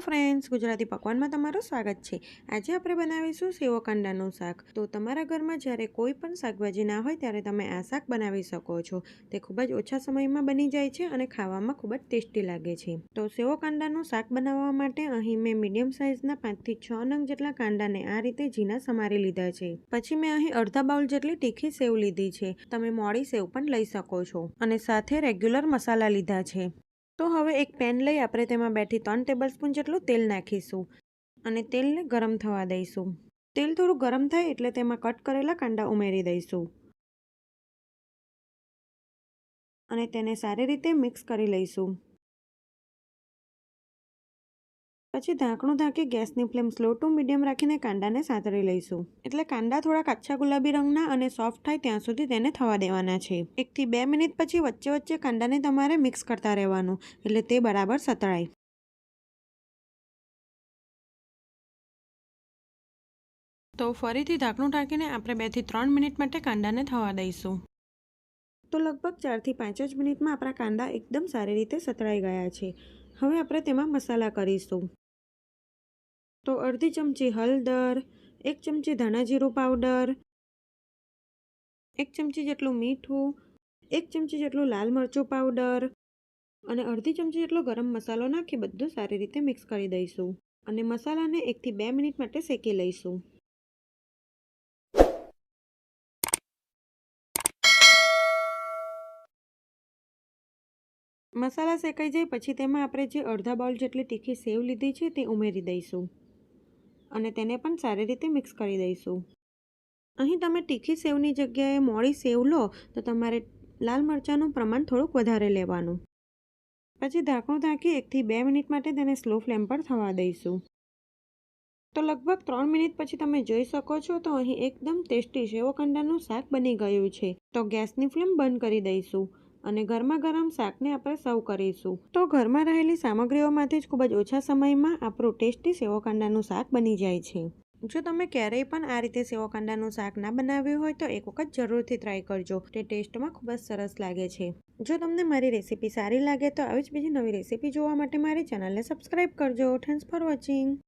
Friends, Gujarati પકવાનમાં તમારું સ્વાગત છે. આજે આપણે બનાવીશું સેવો કાંડાનું શાક. તો તમારા ઘરમાં જ્યારે કોઈ પણ શાકભાજી ના હોય ત્યારે તમે આ શાક બનાવી શકો છો. તે ખૂબ જ ઓછા સમયમાં બની જાય છે અને ખાવામાં ખૂબ જ ટેસ્ટી લાગે છે. તો સેવો કાંડાનું શાક બનાવવા માટે અહીં મેં મીડિયમ સાઇઝના પાંચથી છ નંગ જેટલા કાંડાને આ રીતે ઝીણા સમારી લીધા છે. પછી મેં અહીં અડધા બાઉલ જેટલી તીખી સેવ લીધી છે. તમે મોડી સેવ પણ લઈ શકો છો. અને સાથે રેગ્યુલર મસાલા લીધા છે. તો હવે એક પેન લઈ આપણે તેમાં બેથી ત્રણ ટેબલ સ્પૂન જેટલું તેલ નાખીશું અને તેલને ગરમ થવા દઈશું. તેલ થોડું ગરમ થાય એટલે તેમાં કટ કરેલા કાંદા ઉમેરી દઈશું. અને તેને સારી રીતે મિક્સ કરી લઈશું. પછી ઢાંકણું ઢાંકી ગેસની ફ્લેમ સ્લો ટુ મીડિયમ રાખીને કાંદાને સાતરી લઈશું. એટલે કાંદા થોડા કાચા ગુલાબી રંગના અને સોફ્ટ થાય ત્યાં સુધી તેને થવા દેવાના છે. એકથી બે મિનિટ પછી વચ્ચે વચ્ચે કાંદાને તમારે મિક્સ કરતા રહેવાનું, એટલે તે બરાબર સતળાય. તો ફરીથી ઢાંકણું ઢાંકીને આપણે બેથી ત્રણ મિનિટ માટે કાંદાને થવા દઈશું. તો લગભગ ચારથી પાંચ જ મિનિટમાં આપણા કાંદા એકદમ સારી રીતે સતળાઈ ગયા છે. હવે આપણે તેમાં મસાલા કરીશું. તો અડધી ચમચી હળદર એક ચમચી ધાણા જીરું પાવડર, એક ચમચી જેટલું મીઠું, એક ચમચી જેટલું લાલ મરચું પાવડર અને અડધી ચમચી જેટલો ગરમ મસાલો નાખી બધું સારી રીતે મિક્સ કરી દઈશું અને મસાલાને એકથી બે મિનિટ માટે શેકી લઈશું. મસાલા શેકાઈ જાય પછી તેમાં આપણે જે અડધા બાઉલ જેટલી તીખી સેવ લીધી છે તે ઉમેરી દઈશું. અને તેને પણ સારી રીતે મિક્સ કરી દઈશું. અહીં તમે તીખી સેવની જગ્યાએ મોડી સેવ લો, તો તમારે લાલ મરચાંનું પ્રમાણ થોડુંક વધારે લેવાનું. પછી ઢાંકણું ઢાંકી એકથી બે મિનિટ માટે તેને સ્લો ફ્લેમ પર થવા દઈશું. તો લગભગ ત્રણ મિનિટ પછી તમે જોઈ શકો છો, તો અહીં એકદમ ટેસ્ટી સેવો કાંદાનું શાક બની ગયું છે. તો ગેસની ફ્લેમ બંધ કરી દઈશું. અને ગરમા ગરમ શાકને આપણે સર્વ કરીશું. તો ઘરમાં રહેલી સામગ્રીઓમાંથી જ ખૂબ જ ઓછા સમયમાં આપણું ટેસ્ટી સેવોકાંડાનું શાક બની જાય છે. જો તમે ક્યારેય પણ આ રીતે સેવોકાંડાનું શાક ના બનાવ્યું હોય તો એક વખત જરૂરથી ટ્રાય કરજો. તે ટેસ્ટમાં ખૂબ જ સરસ લાગે છે. જો તમને મારી રેસીપી સારી લાગે તો આવી જ બીજી નવી રેસીપી જોવા માટે મારી ચેનલને સબસ્ક્રાઈબ કરજો. Thanks for watching